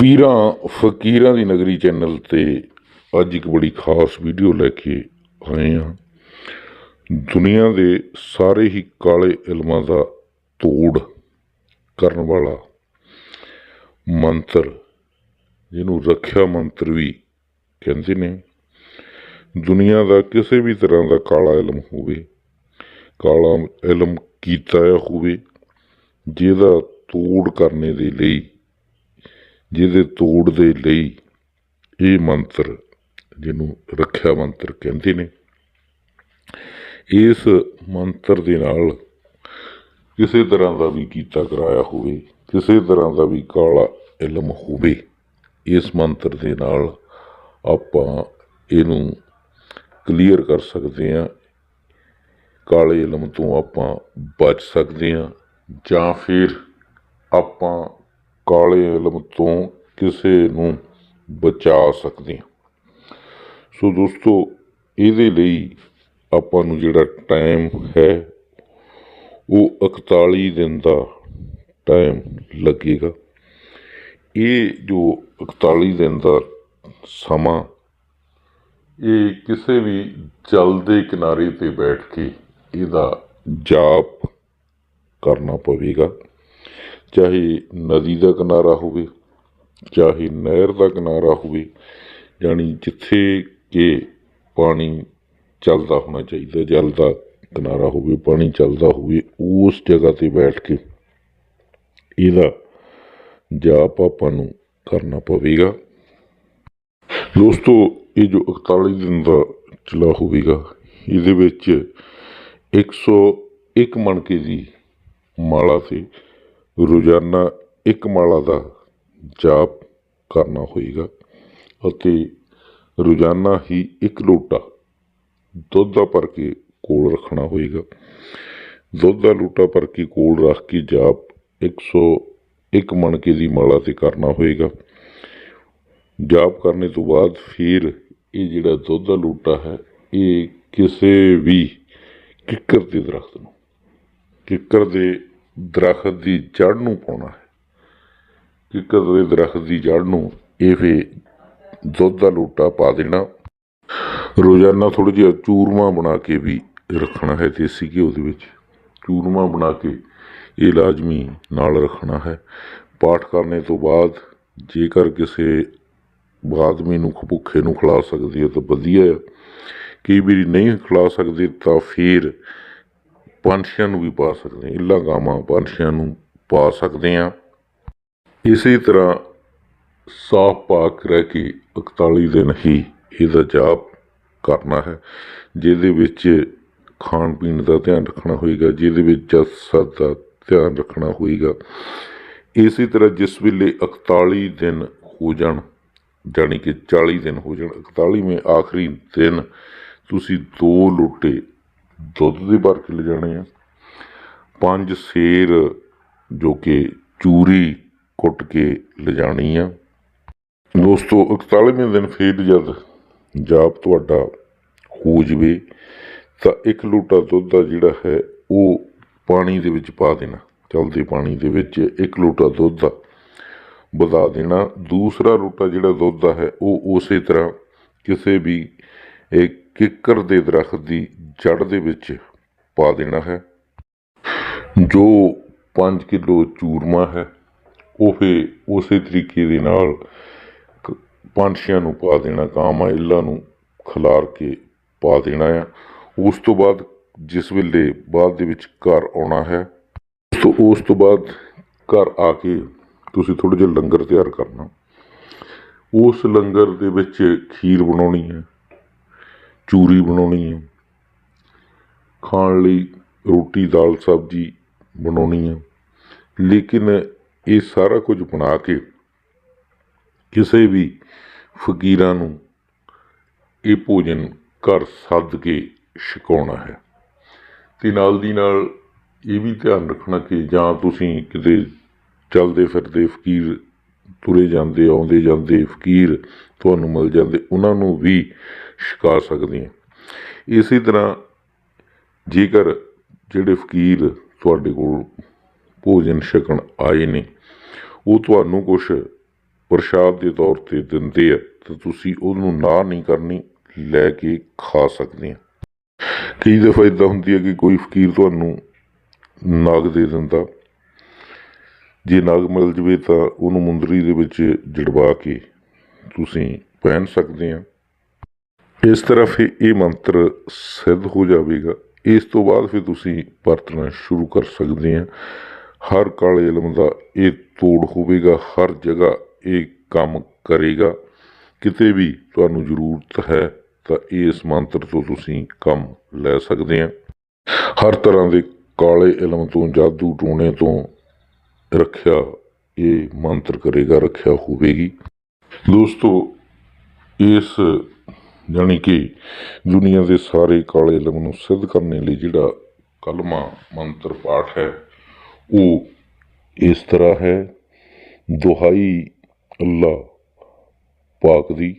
ਵੀਰਾਂ ਫਕੀਰਾਂ ਦੀ ਨਗਰੀ ਚੈਨਲ ਤੇ ਅੱਜ ਇੱਕ ਬੜੀ ਖਾਸ ਵੀਡੀਓ ਲੈ ਕੇ ਆਏ ਹਾਂ। ਦੁਨੀਆ ਦੇ ਸਾਰੇ ਹੀ ਕਾਲੇ ਇਲਮਾਂ ਦਾ ਤੋੜ ਕਰਨ ਵਾਲਾ ਮੰਤਰ, ਜਿਹਨੂੰ ਰੱਖਿਆ ਮੰਤਰ ਵੀ ਕਹਿੰਦੇ ਨੇ, ਦੁਨੀਆ ਦਾ ਕਿਸੇ ਵੀ ਤਰ੍ਹਾਂ ਦਾ ਕਾਲਾ ਇਲਮ ਹੋਵੇ, ਕਾਲਾ ਇਲਮ ਕੀਤਾ ਹੋਵੇ, ਜਿਹਦਾ ਤੋੜ ਕਰਨੇ ਦੇ ਲਈ ਜਿਹਦੇ ਤੋੜ ਦੇ ਲਈ ਇਹ ਮੰਤਰ, ਜਿਹਨੂੰ ਰੱਖਿਆ ਮੰਤਰ ਕਹਿੰਦੇ ਨੇ, ਇਸ ਮੰਤਰ ਦੇ ਨਾਲ ਕਿਸੇ ਤਰ੍ਹਾਂ ਦਾ ਵੀ ਕੀਤਾ ਕਰਾਇਆ ਹੋਵੇ, ਕਿਸੇ ਤਰ੍ਹਾਂ ਦਾ ਵੀ ਕਾਲਾ ਇਲਮ ਹੋਵੇ, ਇਸ ਮੰਤਰ ਦੇ ਨਾਲ ਆਪਾਂ ਇਹਨੂੰ ਕਲੀਅਰ ਕਰ ਸਕਦੇ ਹਾਂ, ਕਾਲੇ ਇਲਮ ਤੋਂ ਆਪਾਂ ਬਚ ਸਕਦੇ ਹਾਂ ਜਾਂ ਫਿਰ ਆਪਾਂ ਕਾਲੇ ਇਲਮ ਤੋਂ ਕਿਸੇ ਨੂੰ ਬਚਾ ਸਕਦੇ ਹਾਂ। ਸੋ ਦੋਸਤੋ, ਇਹਦੇ ਲਈ ਆਪਾਂ ਨੂੰ ਜਿਹੜਾ ਟਾਈਮ ਹੈ, ਉਹ 41 ਦਿਨ ਦਾ ਟਾਈਮ ਲੱਗੇਗਾ। ਇਹ ਜੋ 41 ਦਿਨ ਦਾ ਸਮਾਂ, ਇਹ ਕਿਸੇ ਵੀ ਜਲ ਦੇ ਕਿਨਾਰੇ ਤੇ ਬੈਠ ਕੇ ਇਹਦਾ ਜਾਪ ਕਰਨਾ ਪਵੇਗਾ। ਚਾਹੇ ਨਦੀ ਦਾ ਕਿਨਾਰਾ ਹੋਵੇ, ਚਾਹੇ ਨਹਿਰ ਦਾ ਕਿਨਾਰਾ ਹੋਵੇ, ਯਾਨੀ ਜਿੱਥੇ ਕਿ ਪਾਣੀ ਚੱਲਦਾ ਹੋਣਾ ਚਾਹੀਦਾ, ਜਲ ਦਾ ਕਿਨਾਰਾ ਹੋਵੇ, ਪਾਣੀ ਚੱਲਦਾ ਹੋਵੇ, ਉਸ ਜਗ੍ਹਾ ਤੇ ਬੈਠ ਕੇ ਇਹਦਾ ਜਾਪ ਆਪਾਂ ਨੂੰ ਕਰਨਾ ਪਵੇਗਾ। ਦੋਸਤੋ, ਇਹ ਜੋ 41 ਦਿਨ ਦਾ ਚਲਾ ਹੋਵੇਗਾ, ਇਹਦੇ ਵਿੱਚ 101 ਮਣਕੇ ਦੀ ਮਾਲਾ ਸੀ ਰੋਜ਼ਾਨਾ ਇੱਕ ਮਾਲਾ ਦਾ ਜਾਪ ਕਰਨਾ ਹੋਏਗਾ ਅਤੇ ਰੋਜ਼ਾਨਾ ਹੀ ਇੱਕ ਲੋਟਾ ਦੁੱਧ ਦਾ ਭਰ ਕੇ ਕੋਲ ਰੱਖਣਾ ਹੋਏਗਾ। ਦੁੱਧ ਦਾ ਲੋਟਾ ਭਰ ਕੇ ਕੋਲ ਰੱਖ ਕੇ ਜਾਪ 101 ਮਣਕੇ ਦੀ ਮਾਲਾ ਤੇ ਕਰਨਾ ਹੋਏਗਾ। ਜਾਪ ਕਰਨੇ ਤੋਂ ਬਾਅਦ ਫਿਰ ਇਹ ਜਿਹੜਾ ਦੁੱਧ ਦਾ ਲੋਟਾ ਹੈ, ਇਹ ਕਿਸੇ ਵੀ ਕਿੱਕਰ ਦੇ ਦਰਖਤ ਨੂੰ, ਕਿੱਕਰ ਦੇ ਦਰਖਤ ਦੀ ਜੜ ਨੂੰ ਪਾਉਣਾ ਹੈ। ਕਿ ਕਦੇ ਦਰਖਤ ਦੀ ਜੜ ਨੂੰ ਇਹ ਫੇ ਦੁੱਧ ਦਾ ਲੋਟਾ ਪਾ ਦੇਣਾ। ਰੋਜ਼ਾਨਾ ਥੋੜਾ ਜਿਹਾ ਚੂਰਮਾ ਬਣਾ ਕੇ ਵੀ ਰੱਖਣਾ ਹੈ ਦੇਸੀ ਘਿਓ ਦੇ ਵਿੱਚ। ਚੂਰਮਾ ਬਣਾ ਕੇ ਇਹ ਲਾਜ਼ਮੀ ਨਾਲ ਰੱਖਣਾ ਹੈ। ਪਾਠ ਕਰਨੇ ਤੋਂ ਬਾਅਦ ਜੇਕਰ ਕਿਸੇ ਆਦਮੀ ਨੂੰ ਭੁੱਖੇ ਨੂੰ ਖਿਲਾ ਸਕਦੇ ਹੋ ਤਾਂ ਵਧੀਆ ਹੈ। ਕਈ ਵਾਰੀ ਨਹੀਂ ਖਿਲਾ ਸਕਦੇ ਤਾਂ ਫਿਰ ਪੰਛੀਆਂ ਨੂੰ ਵੀ ਪਾ ਸਕਦੇ ਹਾਂ ਇੱਲਾ ਗਾਵਾਂ ਪੰਛੀਆਂ ਨੂੰ ਪਾ ਸਕਦੇ ਹਾਂ। ਇਸੇ ਤਰ੍ਹਾਂ ਸਾਫ਼ ਪਾਕ ਰਹਿ ਕੇ 41 ਦਿਨ ਹੀ ਇਹਦਾ ਜਾਪ ਕਰਨਾ ਹੈ, ਜਿਹਦੇ ਵਿੱਚ ਖਾਣ ਪੀਣ ਦਾ ਧਿਆਨ ਰੱਖਣਾ ਹੋਏਗਾ, ਜਿਹਦੇ ਵਿੱਚ ਜਸਦ ਦਾ ਧਿਆਨ ਰੱਖਣਾ ਹੋਏਗਾ। ਇਸੇ ਤਰ੍ਹਾਂ ਜਿਸ ਵੇਲੇ 41 ਦਿਨ ਹੋ ਜਾਣ, ਜਾਣੀ ਕਿ 40 ਦਿਨ ਹੋ ਜਾਣ 41ਵੇਂ ਆਖਰੀ ਦਿਨ ਤੁਸੀਂ ਦੋ ਲੋਟੇ ਦੁੱਧ ਦੇ ਭਰ ਕੇ ਲਿਜਾਣੇ ਆ। ਪੰਜ ਸੇਰ ਜੋ ਕਿ ਚੂਰੀ ਕੁੱਟ ਕੇ ਲਿਜਾਣੀ ਆ। ਦੋਸਤੋ 41ਵੇਂ ਦਿਨ ਫਿਰ ਜਦ ਜਾਪ ਤੁਹਾਡਾ ਹੋ ਜਵੇ, ਤਾਂ ਇੱਕ ਲੋਟਾ ਦੁੱਧ ਦਾ ਜਿਹੜਾ ਹੈ, ਉਹ ਪਾਣੀ ਦੇ ਵਿੱਚ ਪਾ ਦੇਣਾ। ਚਲਦੇ ਪਾਣੀ ਦੇ ਵਿੱਚ ਇੱਕ ਲੋਟਾ ਦੁੱਧ ਦਾ ਵਧਾ ਦੇਣਾ। ਦੂਸਰਾ ਲੋਟਾ ਜਿਹੜਾ ਦੁੱਧ ਦਾ ਹੈ, ਉਹ ਉਸੇ ਤਰ੍ਹਾਂ ਕਿਸੇ ਵੀ ਇਹ ਕਿੱਕਰ ਦੇ ਦਰਖਤ ਦੀ ਜੜ ਦੇ ਵਿੱਚ ਪਾ ਦੇਣਾ ਹੈ। ਜੋ 5 ਕਿਲੋ ਚੂਰਮਾ ਹੈ, ਉਹ ਫੇ ਉਸੇ ਤਰੀਕੇ ਦੇ ਨਾਲ ਕ- ਪੰਛੀਆਂ ਨੂੰ ਪਾ ਦੇਣਾ, ਕਾਮਾ ਇੱਲਾ ਨੂੰ ਖਿਲਾਰ ਕੇ ਪਾ ਦੇਣਾ ਆ। ਉਸ ਤੋਂ ਬਾਅਦ ਜਿਸ ਵੇਲੇ ਬਾਅਦ ਦੇ ਵਿੱਚ ਘਰ ਆਉਣਾ ਹੈ, ਤੋਂ ਉਸ ਤੋਂ ਬਾਅਦ ਘਰ ਆ ਕੇ ਤੁਸੀਂ ਥੋੜਾ ਜਿਹਾ ਲੰਗਰ ਤਿਆਰ ਕਰਨਾ। ਉਸ ਲੰਗਰ ਦੇ ਵਿੱਚ ਖੀਰ ਬਣਾਉਣੀ ਹੈ। ਚੂਰੀ ਬਣਾਉਣੀ ਹੈ ਖਾਣ ਲਈ ਰੋਟੀ, ਦਾਲ, ਸਬਜ਼ੀ ਬਣਾਉਣੀ ਹੈ ਲੇਕਿਨ ਇਹ ਸਾਰਾ ਕੁਝ ਬਣਾ ਕੇ ਕਿਸੇ ਵੀ ਫਕੀਰਾਂ ਨੂੰ ਇਹ ਭੋਜਨ ਘਰ ਸੱਦ ਕੇ ਛਕਾਉਣਾ ਹੈ। ਤੇ ਨਾਲ ਦੀ ਨਾਲ ਇਹ ਵੀ ਧਿਆਨ ਰੱਖਣਾ ਕਿ ਜਾਂ ਤੁਸੀਂ ਕਿਤੇ ਚੱਲਦੇ ਫਿਰਦੇ ਫਕੀਰ ਤੁਰੇ ਜਾਂਦੇ, ਆਉਂਦੇ ਜਾਂਦੇ ਫਕੀਰ ਤੁਹਾਨੂੰ ਮਿਲ ਜਾਂਦੇ, ਉਹਨਾਂ ਨੂੰ ਵੀ ਛਕਾ ਸਕਦੇ ਆ ਇਸੇ ਤਰ੍ਹਾਂ ਜੇਕਰ ਜਿਹੜੇ ਫਕੀਰ ਤੁਹਾਡੇ ਕੋਲ ਭੋਜਨ ਛਕਣ ਆਏ ਨੇ, ਉਹ ਤੁਹਾਨੂੰ ਕੁਛ ਪ੍ਰਸ਼ਾਦ ਦੇ ਤੌਰ ਤੇ ਦਿੰਦੇ ਆ, ਤਾਂ ਤੁਸੀਂ ਉਹਨੂੰ ਨਾ ਨਹੀਂ ਕਰਨੀ, ਲੈ ਕੇ ਖਾ ਸਕਦੇ ਆ ਕਈ ਦਫਾ ਇਦਾਂ ਹੁੰਦੀ ਹੈ ਕਿ ਕੋਈ ਫਕੀਰ ਤੁਹਾਨੂੰ ਨਾਗ ਦੇ ਦਿੰਦਾ। ਜੇ ਨਾਗ ਮਿਲ ਜਵੇ ਤਾਂ ਉਹਨੂੰ ਮੁੰਦਰੀ ਦੇ ਵਿੱਚ ਜੜਵਾ ਕੇ ਤੁਸੀਂ ਪਹਿਨ ਸਕਦੇ ਆ ਇਸ ਤਰ੍ਹਾਂ ਫਿਰ ਇਹ ਮੰਤਰ ਸਿੱਧ ਹੋ ਜਾਵੇਗਾ। ਇਸ ਤੋਂ ਬਾਅਦ ਫਿਰ ਤੁਸੀਂ ਵਰਤਣਾ ਸ਼ੁਰੂ ਕਰ ਸਕਦੇ ਆ। ਹਰ ਕਾਲੇ ਇਲਮ ਦਾ ਇਹ ਤੋੜ ਹੋਵੇਗਾ, ਹਰ ਜਗ੍ਹਾ ਇਹ ਕੰਮ ਕਰੇਗਾ। ਕਿਤੇ ਵੀ ਤੁਹਾਨੂੰ ਜ਼ਰੂਰਤ ਹੈ ਤਾਂ ਇਸ ਮੰਤਰ ਤੋਂ ਤੁਸੀਂ ਕੰਮ ਲੈ ਸਕਦੇ ਆ। ਹਰ ਤਰ੍ਹਾਂ ਦੇ ਕਾਲੇ ਇਲਮ ਤੋਂ, ਜਾਦੂ ਟੂਣੇ ਤੋਂ ਰੱਖਿਆ ਇਹ ਮੰਤਰ ਕਰੇਗਾ, ਰੱਖਿਆ ਹੋਵੇਗੀ। ਦੋਸਤੋ, ਇਸ ਜਾਣੀ ਕਿ ਦੁਨੀਆ ਦੇ ਸਾਰੇ ਕਾਲੇ ਇਲਮ ਨੂੰ ਸਿੱਧ ਕਰਨ ਲਈ ਜਿਹੜਾ ਕਲਮਾ ਮੰਤਰ ਪਾਠ ਹੈ ਉਹ ਇਸ ਤਰ੍ਹਾਂ ਹੈ ਦੁਹਾਈ ਅੱਲਾ ਪਾਕ ਦੀ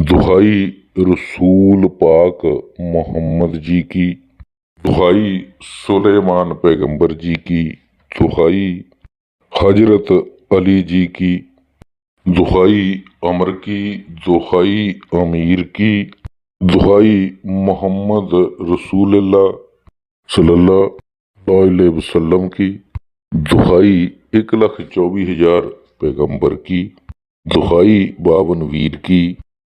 ਦੁਹਾਈ रसूल पाक मोहम्मद जी की दुहाई सुलेमान पैगंबर जी की दुहाई हजरत अली जी की दुहाई अमर की दुहाई अमीर की, दुहाई मोहम्मद रसूलुल्लाह सल्लल्लाहु अलैहि वसल्लम की दुहाई एक लाख चौबीस हज़ार पैगंबर की दुहाई बावन वीर की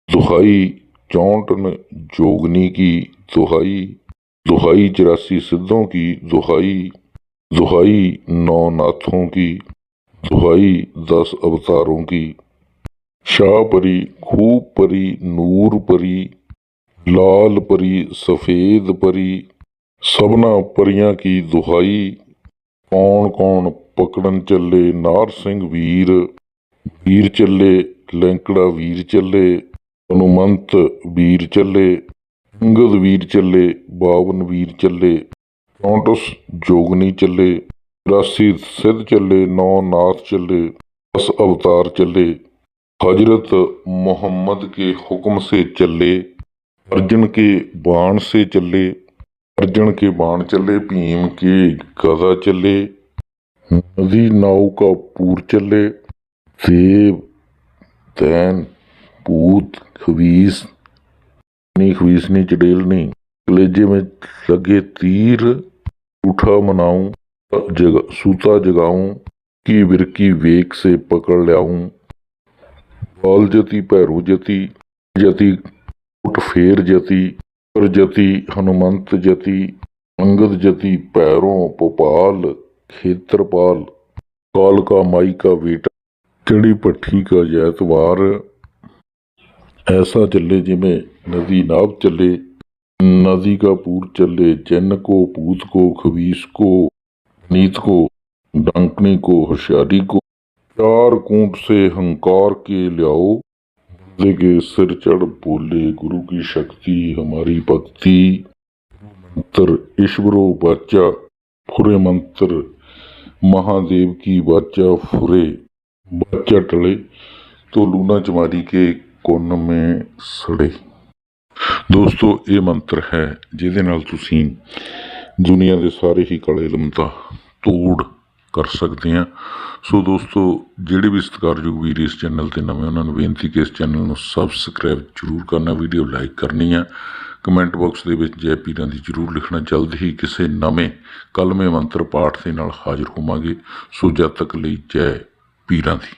दुहाई चौंटन जोगनी की दुहाई दुहाई चौरासी सिद्धों की दुहाई दुहाई नौ नाथों की दुहाई दस अवतारों की ਸ਼ਾਹ ਪਰੀ ਖੂਬ ਪਰੀ, ਨੂਰ ਪਰੀ, ਲਾਲ ਪਰੀ, ਸਫੇਦ ਪਰੀ, ਸਭਨਾ ਪਰੀਆਂ ਕੀ ਦੁਹਾਈ, ਕੌਣ ਕੌਣ ਪਕੜਨ ਚੱਲੇ ਨਾਰ ਸਿੰਘ ਵੀਰ ਵੀਰ ਚੱਲੇ ਲੈਂਕੜਾ ਵੀਰ ਚੱਲੇ, ਹਨੂਮੰਤ ਵੀਰ ਚੱਲੇ, ਅੰਗਦ ਵੀਰ ਚੱਲੇ, ਬਾਵਨ ਵੀਰ ਚੱਲੇ ਚੌਂਟਸ ਜੋਗਨੀ ਚੱਲੇ 83 ਸਿੱਧ ਚੱਲੇ, ਨੌ ਨਾਥ ਚੱਲੇ, ਦਸ ਅਵਤਾਰ ਚੱਲੇ। हज़रत मोहम्मद के हुक्म से चले, अर्जन के बाण से चले, अर्जन के बाण चले, भीम के गदा चले, नदी नाव का पूर चले दैन भूत खबीस नहीं खबीस नहीं, चड़ेल नहीं, कलेजे में लगे तीर उठा मनाऊं जग सूता जगाऊं, की बिरकी वेग से पकड़ लियाऊं बाल जति भैरू जति जति, उठ फेर जति, पर जति, हनुमंत जति, अंगद जति, पैरों भोपाल खेत्रपाल, काल का माई का बेटा, चढ़ी पट्टी का जैतवार। ऐसा चले जिमें नदी नाव चले, नदी का पूर चले, जन को, पूत को, खबीस को, नीत को, डंकनी को, होशियारी को चार कूट से हंकार के लियाओ बंदे के सिर चढ़ बोले गुरु की शक्ति हमारी भक्ति मंत्र ईश्वरो बाचा फुरे मंत्र महादेव की बाचा फुरे बाचा टले तो लूना चमारी के ਕੁੰਨ ਮੇ ਸੜੇ ਦੋਸਤੋ ਇਹ ਮੰਤਰ ਹੈ ਜਿਹਦੇ ਨਾਲ ਤੁਸੀਂ ਦੁਨੀਆ ਦੇ ਸਾਰੇ ਹੀ ਕਲੇ ਇਲਮ ਦਾ ਤੋੜ ਕਰ ਸਕਦੇ ਹਾਂ। ਸੋ ਦੋਸਤੋ, ਜਿਹੜੇ ਵੀ ਸਤਿਕਾਰਯੋਗ ਵੀਰ ਇਸ ਚੈਨਲ ਤੇ ਨਵੇਂ, ਉਹਨਾਂ ਨੂੰ ਬੇਨਤੀ ਕਿ ਇਸ ਚੈਨਲ ਨੂੰ ਸਬਸਕ੍ਰਾਈਬ ਜ਼ਰੂਰ ਕਰਨਾ ਵੀਡੀਓ ਲਾਈਕ ਕਰਨੀ ਆ। ਕਮੈਂਟ ਬਾਕਸ ਦੇ ਵਿੱਚ ਜੈ ਪੀਰਾਂ ਦੀ ਜ਼ਰੂਰ ਲਿਖਣਾ, ਜਲਦ ਹੀ ਕਿਸੇ ਨਵੇਂ ਕਲਮੇ ਮੰਤਰ ਪਾਠ ਦੇ ਨਾਲ ਹਾਜ਼ਰ ਹੋਵਾਂਗੇ। ਸੋ ਜਦ ਤੱਕ ਲਈ ਜੈ ਪੀਰਾਂ ਦੀ।